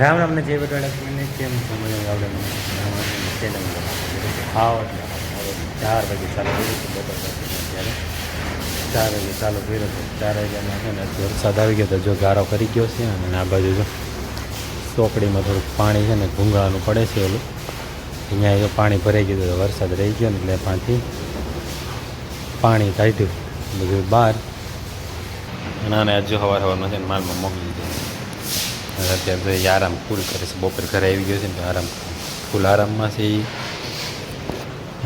રામ રામ ને જય મને કેમ મને આવડે? ચેનલ એટલે ચાર વાગે ચાલુ કર્યું હતું બપોર ચાર વાગે ચાલુ કર્યું ચાર વાગ્યામાં છે ને વરસાદ આવી ગયો તો જો ગારો કરી ગયો છે અને આ બાજુ જો ચોકડીમાં થોડુંક પાણી છે ને ભૂંગાળાનું પડે છે ઓલું. અહીંયા જો પાણી ભરાઈ ગયું તો વરસાદ રહી ગયો ને એટલે પાછી પાણી કાઢ્યું. બધું બહાર. અને આને હજુ સવાર સવારમાં છે ને માલમાં મોકલી દીધું. અત્યારે તો એ આરામ ફૂલ કરે છે. બપોર ઘરે આવી ગયો છે ને આરામ ફૂલ આરામમાં છે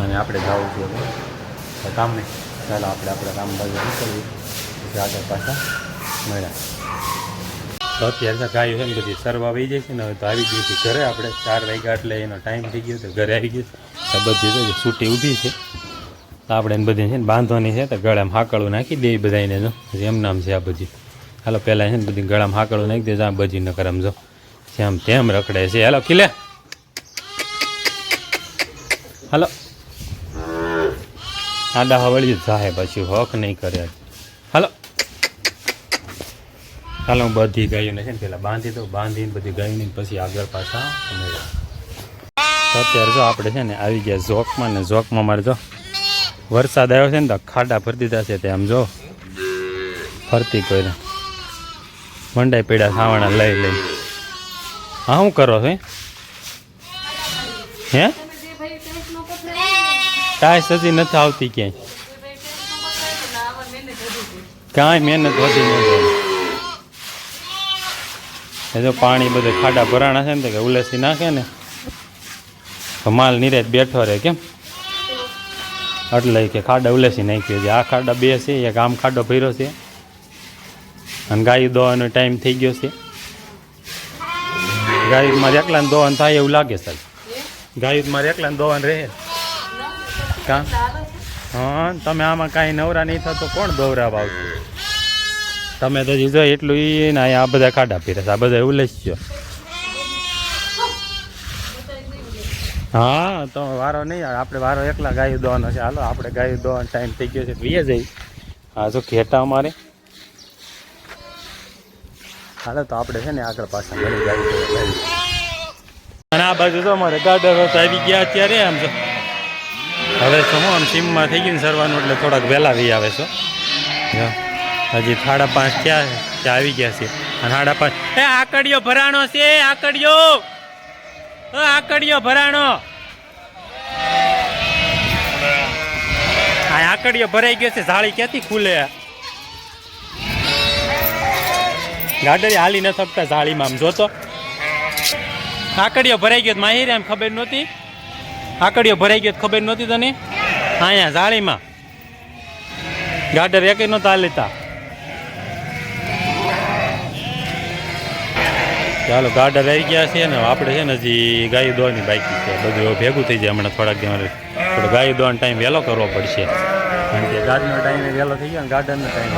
અને આપણે જવું જોઈએ કામ નહીં. ચાલો આપણે આપણા કામ બાજુ નીકળીએ. પછી આગળ પાછા મળ્યા. અત્યારે તો ગાયો છે ને બધી સરવા આવી જાય છે ને હવે તો આવી ગઈ છે ઘરે આપણે. ચાર વાગ્યા એટલે એનો ટાઈમ થઈ ગયો તો ઘરે આવી ગયો છે. બધી તો છૂટી ઊભી છે. આપણે બધી છે ને બાંધવાની છે તો ગળામાં હાકળું નાખી દે બધાને જો એમ નામ છે આ બધી. હાલો પહેલાં છે ને બધી ગળામાં હાકળું નાખી દે આ બજી ન કરમ જો. જેમ તેમ રખડે છે. હાલો, ખીલે. હાલો. આડા હવળી જાહે પછી, હક નહીં કરે. હાલો. હાલો, હું બધી ગાયોને છે ને પેલા બાંધી દઉં, બાંધીને બધી ગાયોને પછી આગળ પાછા અત્યારે જો આપણે છે ને આવી ગયા ઝોકમાં ને ઝોકમાં મારે જો વરસાદ આવ્યો છે ને તો ખાડા ભરી દીધા છે તે આમ જો. ફરતી કોઈને મંડાઈ પીડા સાવણા લઈ લઈ. હા, શું કરો છો, હે? ટાઈસ હજી નથી આવતી ક્યાંય. કાંઈ મહેનત હોતી નથી જો પાણી બધે ખાડા ભરાણા છે ને કે ઉલેસી નાખે ને. તો માલ નિરાત બેઠો રહે કેમ? એટલે કે ખાડા ઉલેસી નાખ્યો છે. આ ખાડા બે છે, એક આમ ખાડો ભર્યો છે. અને ગાય દોવાનો ટાઈમ થઈ ગયો છે. ગાયુમાં એકલાને દોવાનું થાય એવું લાગે સર ગાય મારે એકલાને દોવાનું રહે. કા? હા, તમે આમાં કાંઈ નવરા નહીં થતો કોણ દોરાવા આવશે? તમે તો જીજો એટલું એ ને આ બધા ખાડા પીરે આ બધા ઉલેસ્યો હા, તો વારો નહીં આપણે વારો એકલા ગાયું દોવાનો છે. હાલો, આપણે ગાયું દોવાનો ટાઈમ થઈ ગયો છે. પીએ જઈ હા તો ઘેટા અમારે. હાલો તો આપણે છે ને આગળ પાછા મળી ગાયું અને આ બાજુ તો અમારે ગાર્ડર આવી ગયા અત્યારે આમ તો હવે હું આમ સીમમાં થઈ ગયું સરવાનું એટલે થોડાક વહેલા વી આવે છો. હજી સાડા પાંચ થયા છે આવી ગયા છે અને સાડા પાંચ. એ આકડીઓ ભરાણો છે આકડીઓ. ઓ આકડીઓ ભરાણો. આ આકડીઓ ભરાઈ ગયો છે, ઝાળી ક્યાંથી ખુલે? ગાડરી હાલી ન શકતા ઝાડીમાં. આમ જોતો. આકડીઓ ભરાઈ ગયો માહિર એમ ખબર નહોતી. આકડીઓ ભરાઈ ગયો ખબર નહોતી તને? અહીંયા ઝાડીમાં. ગાડર એક નહોતા લેતા ચાલો ગાર્ડર આવી ગયા છે ને, આપણે છે ને હજી ગાય દોડની બાકી છે. બધું ભેગું થઈ જાય હમણાં થોડાક દિવસ થોડો ગાય દોવાનો ટાઈમ વહેલો કરવો પડશે. કારણ કે ગાડીનો ટાઈમ વહેલો થઈ ગયો ને ગાર્ડનનો ટાઈમ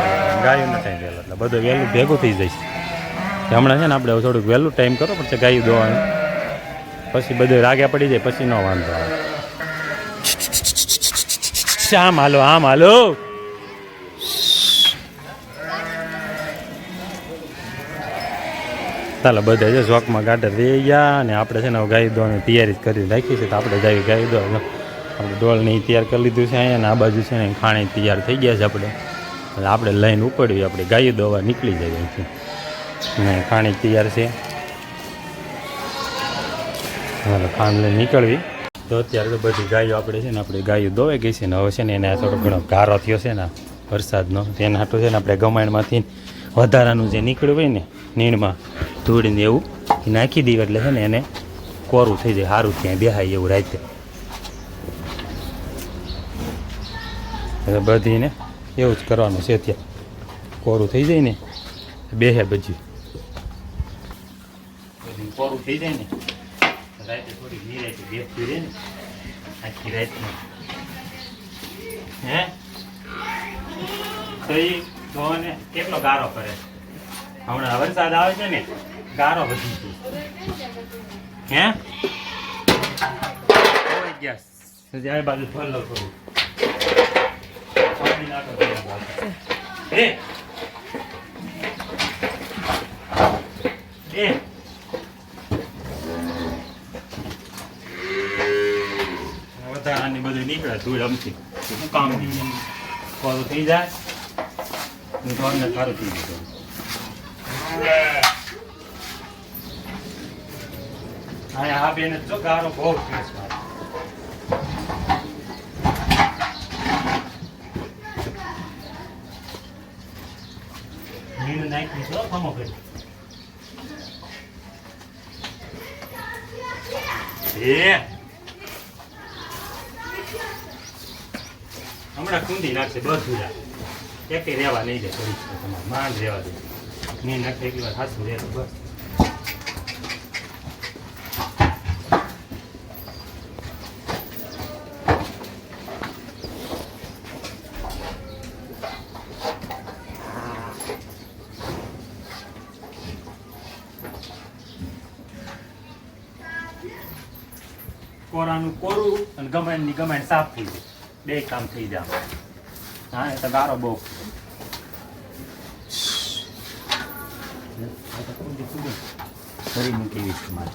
ગાયનો ટાઈમ વહેલો. એટલે બધું વહેલું ભેગું થઈ એટલે હમણાં છે ને આપણે થોડુંક વહેલું ટાઈમ કરો પડશે ગાય દોવાનું. પછી બધું રાગ્યા પડી જાય, પછી ન વાંધો આવે. આમ હાલો આમ, હાલો. ચાલો, બધા છે શોખમાં ગાઢે રહી ગયા અને આપણે છે ને ગાય દોવાની તૈયારી જ કરી રાખી છે, તો આપણે જાય ગાય દો આપણે ડોલની તૈયાર કરી લીધું છે અહીંયા અને આ બાજુ છે ને ખાણી તૈયાર થઈ ગયા છે આપણે. આપણે લઈને ઉપડવી આપણે ગાય દોવા નીકળી જાય અહીંથી. ને ખાણી તૈયાર છે. લઈને નીકળવી. તો અત્યારે તો બધી ગાયો આપણે છે ને, આપણે ગાયો દોવાઈ ગઈ છે ને, હવે છે ને એને થોડો ઘણો ગારો થયો છે ને વરસાદનો. તેના હાટું છે ને, આપણે ગમાણમાંથી વધારાનું જે નીકળ્યું હોય ને, નીણમાં ધૂળીને એવું નાખી દઈએ એટલે છે ને, એને કોરું થઈ જાય સારું ત્યાં બેહાય એવું રાતે. બધીને એવું જ કરવાનું છે ત્યાં કોરું થઈ જાય ને, બેહે બધી. કોરું થઈ જાય ને, રાતે થોડી નિરાતે થઈ જાય ને, આખી રાતમાં હે? તો એ ગોને કેટલો ગારો કરે? હમણાં વરસાદ આવે છે ને, ગારો વધી ગયો. હે? ગેસ હજી આ બાજુ નાખો પેલા એ. એ. ને બધું નીકળે, ધૂળ અમથી. શું કામ કોરું થઈ જાય. હું તો અમને થઈ ગયું આ બેન જો ગારો બહુ ફેસ મારે નીણ નાખી છો કમો કરી. એ હમણાં ખૂંદી નાખશે, બધું જ એકે રહેવા નહીં દે થોડીક તમારે, માંડ રહેવા દે. નહીં નાખે એક વાર હાથું રહે બસ. કોરાનું કોરું અને ગમે ની ગમેણ સાફ થઈ જાય. બે કામ થઈ જાય હા એ તો ગારો બહુ આ તો કુંડી કુંડી ફરી મૂકી એવી છે મારે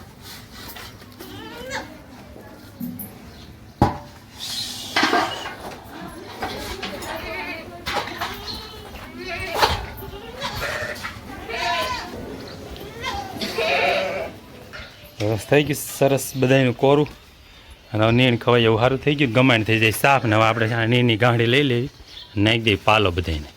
સરસ થઈ ગયું સરસ બધાનું કોરું અને નીણ ખવાય એવું સારું થઈ ગયું, ગમાણ થઈ જાય, સાફ ને હવે આપણે નીણની ગાંઠી લઈ લેવી નાખી દઈએ પાલો બધાને